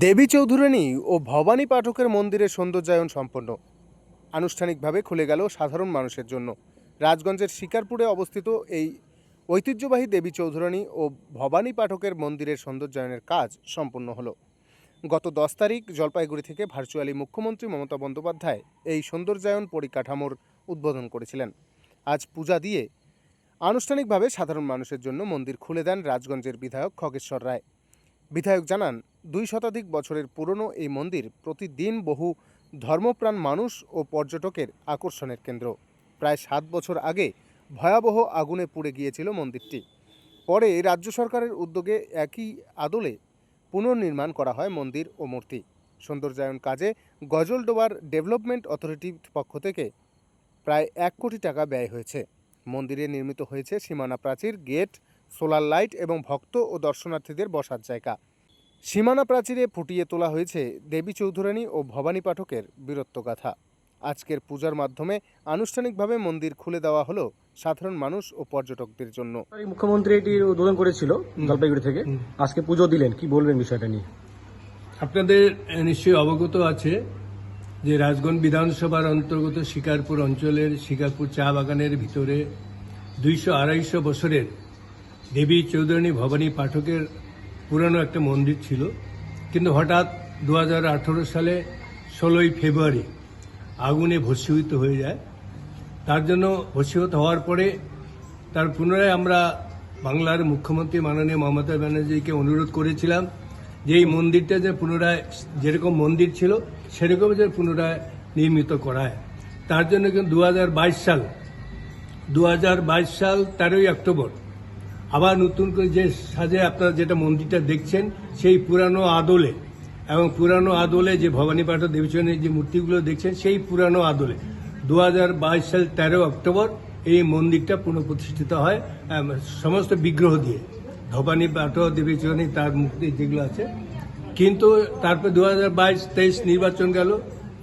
দেবী চৌধুরানী ও ভবানী পাঠকের মন্দিরের সৌন্দর্যায়ন সম্পন্ন। আনুষ্ঠানিকভাবে খুলে গেল সাধারণ মানুষের জন্য। রাজগঞ্জের শিকারপুরে অবস্থিত এই ঐতিহ্যবাহী দেবী চৌধুরানী ও ভবানী পাঠকের মন্দিরের সৌন্দর্যায়নের কাজ সম্পন্ন হলো। গত দশ তারিখ জলপাইগুড়ি থেকে ভার্চুয়ালি মুখ্যমন্ত্রী মমতা বন্দ্যোপাধ্যায় এই সৌন্দর্যায়ন পরিকাঠামোর উদ্বোধন করেছিলেন। আজ পূজা দিয়ে আনুষ্ঠানিকভাবে সাধারণ মানুষের জন্য মন্দির খুলে দেন রাজগঞ্জের বিধায়ক খগেশ্বর রায়। বিধায়ক জানান দুই শতাধিক বছরের পুরনো এই মন্দির প্রতিদিন বহু ধর্মপ্রাণ মানুষ ও পর্যটকের আকর্ষণের কেন্দ্র। প্রায় সাত বছর আগে ভয়াবহ আগুনে পুড়ে গিয়েছিল মন্দিরটি। পরে রাজ্য সরকারের উদ্যোগে একই আদলে পুনর্নির্মাণ করা হয় মন্দির ও মূর্তি। সৌন্দর্যায়ন কাজে গজলডোবার ডেভেলপমেন্ট অথরিটির পক্ষ থেকে প্রায় এক কোটি টাকা ব্যয় হয়েছে। মন্দিরে নির্মিত হয়েছে সীমানা প্রাচীর, গেট, সোলার লাইট এবং ভক্ত ও দর্শনার্থীদের বসার জায়গা। সীমানা প্রাচীরে ফুটিয়ে তোলা হয়েছে দেবী চৌধুরানী ও ভবানী পাঠকের বীরত্বগাথা আজকের পূজার মাধ্যমে আনুষ্ঠানিকভাবে মন্দির খুলে দেওয়া হলো সাধারণ মানুষ ও পর্যটকদের জন্য। মুখ্যমন্ত্রী এটির উদ্বোধন করেছিল জলপাইগুড়ি থেকে। আজকে পুজো দিলেন কি বলবেন বিষয়টা নিয়ে? আপনাদের নিশ্চয়ই অবগত আছে যে রাজগঞ্জ বিধানসভার অন্তর্গত শিকারপুর অঞ্চলের শিকারপুর চা বাগানের ভিতরে দুইশো আড়াইশো বছরের দেবী চৌধুরানী ভবানী পাঠকের পুরানো একটা মন্দির ছিল। কিন্তু হঠাৎ দু হাজার আঠেরো সালে ষোলোই ফেব্রুয়ারি আগুনে ভস্মীভূত হয়ে যায়। তার জন্য ভস্মীভূত হওয়ার পরে তার পুনরায় আমরা বাংলার মুখ্যমন্ত্রী মাননীয় মমতা ব্যানার্জিকে অনুরোধ করেছিলাম যে এই মন্দিরটা যে পুনরায় যেরকম মন্দির ছিল, সেরকম যে পুনরায় নির্মিত করায় তার জন্য কিন্তু দু হাজার বাইশ সাল দু হাজার বাইশ সাল তেরোই অক্টোবর আবার নতুন করে যে সাজে আপনারা যেটা মন্দিরটা দেখছেন, সেই পুরানো আদলে এবং পুরানো আদলে যে ভবানী পাঠ দেবীচরণের যে মূর্তিগুলো দেখছেন, সেই পুরানো আদলে। দু হাজার বাইশ সাল তেরো অক্টোবর এই মন্দিরটা পুনঃপ্রতিষ্ঠিত হয় সমস্ত বিগ্রহ দিয়ে। ভবানী পাঠ দেবীচরণী তার মূর্তি যেগুলো আছে। কিন্তু তারপর দু হাজার বাইশ তেইশ নির্বাচন গেল,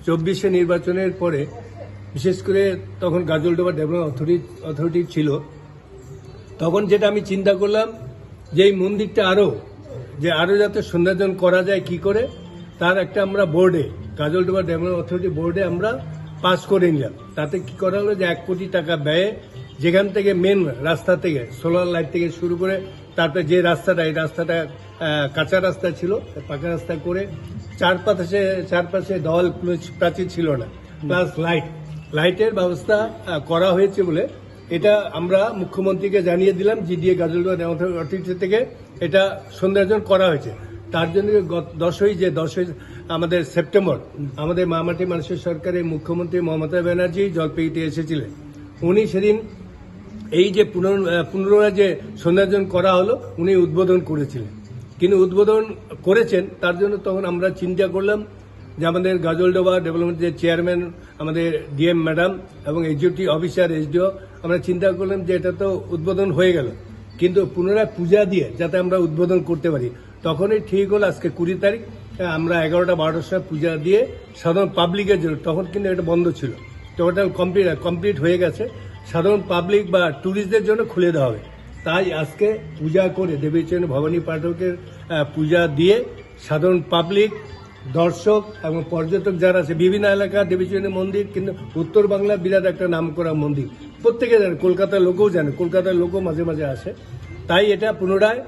চব্বিশে নির্বাচনের পরে, বিশেষ করে তখন গাজলডোবা ডেভেলপমেন্ট অথরিটি অথরিটি ছিল তখন যেটা আমি চিন্তা করলাম যে এই মন্দিরটা আরও যে আরও যাতে সৌন্দর্যন করা যায় কি করে তার একটা আমরা বোর্ডে কাজলডোবা ডেভেলপমেন্ট অথরিটি বোর্ডে আমরা পাস করে নিলাম। তাতে কি করা হলো যে এক কোটি টাকা ব্যয়ে যেখান থেকে মেন রাস্তা থেকে সোলার লাইট থেকে শুরু করে তারপরে যে রাস্তাটা এই রাস্তাটা কাঁচা রাস্তা ছিল পাকা রাস্তা করে চারপাশে চারপাশে দল প্রাচীর ছিল না। প্লাস লাইট লাইটের ব্যবস্থা করা হয়েছে বলে এটা আমরা মুখ্যমন্ত্রীকে জানিয়ে দিলাম, জিডিএ গাজলডোয়া অথরিটি থেকে এটা সৌন্দর্যন করা হয়েছে। তার জন্য দশই যে দশই আমাদের সেপ্টেম্বর, আমাদের মামাটি মানুষের সরকারের মুখ্যমন্ত্রী মমতা ব্যানার্জি জলপাইগুড়িতে এসেছিলেন। উনি সেদিন এই যে পুনর- পুনরায় যে সৌন্দর্যন করা হলো, উনি উদ্বোধন করেছিলেন। কিন্তু উদ্বোধন করেছেন, তার জন্য তখন আমরা চিন্তা করলাম যে আমাদের গাজলডোবা ডেভেলপমেন্ট যে চেয়ারম্যান, আমাদের ডিএম ম্যাডাম এবং এক্সিকিউটিভ অফিসার এসডিও আমরা চিন্তা করলাম যে এটা তো উদ্বোধন হয়ে গেল। কিন্তু পুনরায় পূজা দিয়ে যাতে আমরা উদ্বোধন করতে পারি, তখনই ঠিক হলো আজকে কুড়ি তারিখ, আমরা এগারোটা, বারোটার সময় পূজা দিয়ে সাধারণ পাবলিকের জন্য, তখন কিন্তু এটা বন্ধ ছিল। টোটাল কমপ্লিট কমপ্লিট হয়ে গেছে। সাধারণ পাবলিক বা ট্যুরিস্টদের জন্য খুলে দেওয়া হবে। তাই আজকে পূজা করে দেবীচরণ ভবানী পাঠকের পূজা দিয়ে সাধারণ পাবলিক দর্শক এবং পর্যটক যারা আছে, বিভিন্ন এলাকা, দেবীচরণের মন্দির, কিন্তু উত্তর বাংলা বিরাট একটা নাম করা মন্দির। প্রত্যেকে জানে, কলকাতার লোকও জানে, কলকাতার লোকও মাঝে মাঝে আসে। তাই এটা পুনরায়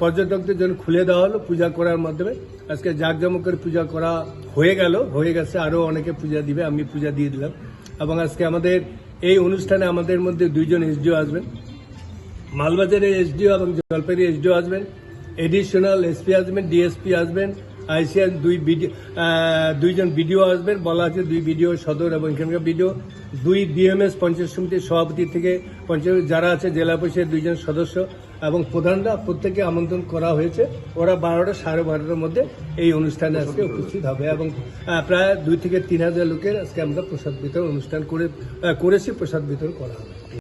পর্যটকদের জন্য খুলে দেওয়া হলো পূজা করার মাধ্যমে। আজকে জাঁকজমকের পূজা করা হয়ে গেল, হয়ে গেছে আরও অনেকে পূজা দিবে, আমি পূজা দিয়ে দিলাম। এবং আজকে আমাদের এই অনুষ্ঠানে আমাদের মধ্যে দুইজন এসডিও আসবেন। মালবাজারের এসডিও এবং জলপাইগুড়ি এসডিও আসবেন এডিশনাল এসপি আসবেন ডিএসপি আসবেন আইসিআর দুই বিডি- আহ, দুইজন বিডিও আসবেন বলা আছে দুই বিডিও সদর এবং এখানকার বিডিও দুই ডিএমএস পঞ্চায়েত সমিতির সভাপতি থেকে পঞ্চায়েত যারা আছে জেলা পরিষদের দুইজন সদস্য এবং প্রধানরা প্রত্যেকে আমন্ত্রণ করা হয়েছে। ওরা বারোটা সাড়ে বারোটার মধ্যে এই অনুষ্ঠানে আজকে উপস্থিত হবে এবং প্রায় দুই থেকে তিন হাজার লোকের আজকে আমরা প্রসাদ বিতরণ অনুষ্ঠান করে করেছি প্রসাদ বিতরণ করা হবে।